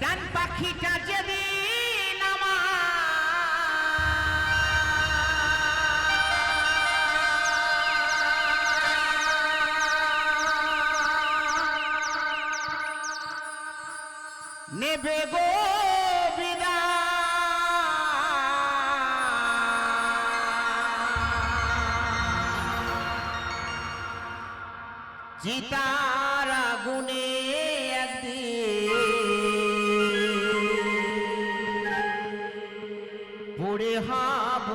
ডান পাখিটা যেদিন নেবে গো চিতার গুনে পড়ে হব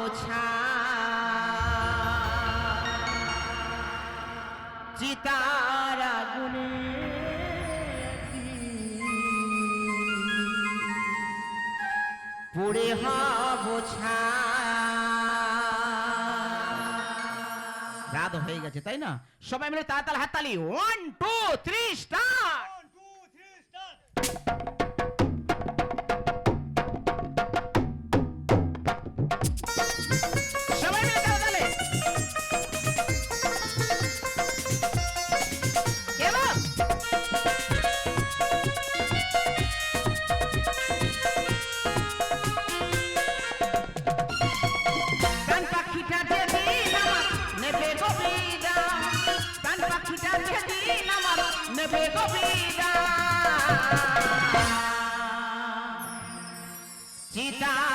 চিতারা গুনে পড়ে হব রাত হয়ে গেছে, তাই না? সবাই মিলে তাড়াতাড়ি হাততালি। ওয়ান টু থ্রি পাখিটা যেদিন আমার নেবে গভীরা কান পাখিটা যেদিন আমার নেবে গভীরা চিতারা গুনে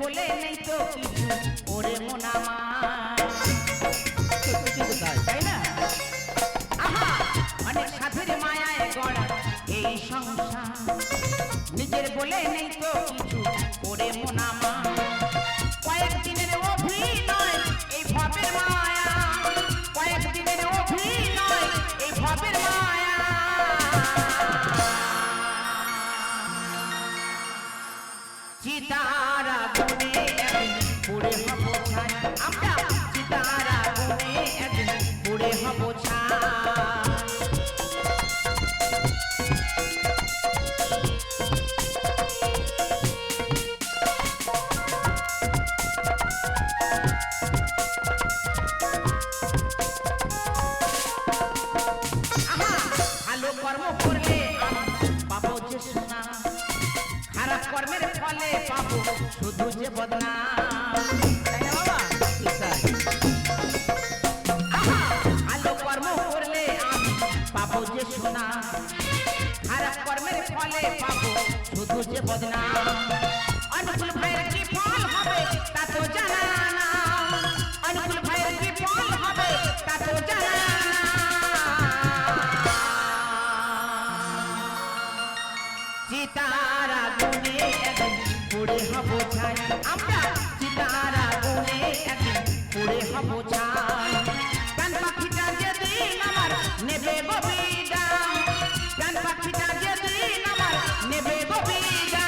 বলে নেই তো কিছু। ওরে মোনা মা তাই না? আহা অনেক সাধের মায়ায় গড়া এই সংসার। নিজের বলে নেই তো কিছু। ওরে মন কর্মের ফলে পাবো শুধু যে বদনাম তাই না বাবা? তাই। আহা, ভালো কর্ম করলে আমি পাবো যে সোনা খারাপ কর্মের ফলে পাবো শুধু যে বদনাম অনুকূল ভাইয়ের কি ফল হবে তা তো জানা না অনুকূল একদিন হব ছাই আমরা চিতারা গুনে একদিন পুড়ে হব ছাই কান পাখিটা যেদিন আমার নেবে ববিদা কান পাখিটা যেদিন আমার নেবে ববিদা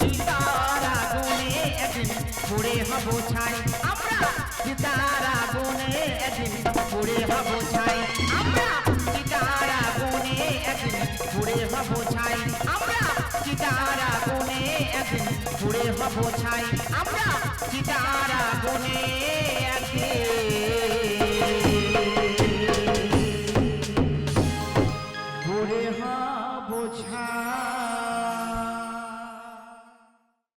চিতারা গুনে একদিন পুড়ে হব ছাই আমরা চিতারা গুনে একদিন পুড়ে হব ছাই একদিন পুড়ে হব ছাই। আমরা চিতারা গুনে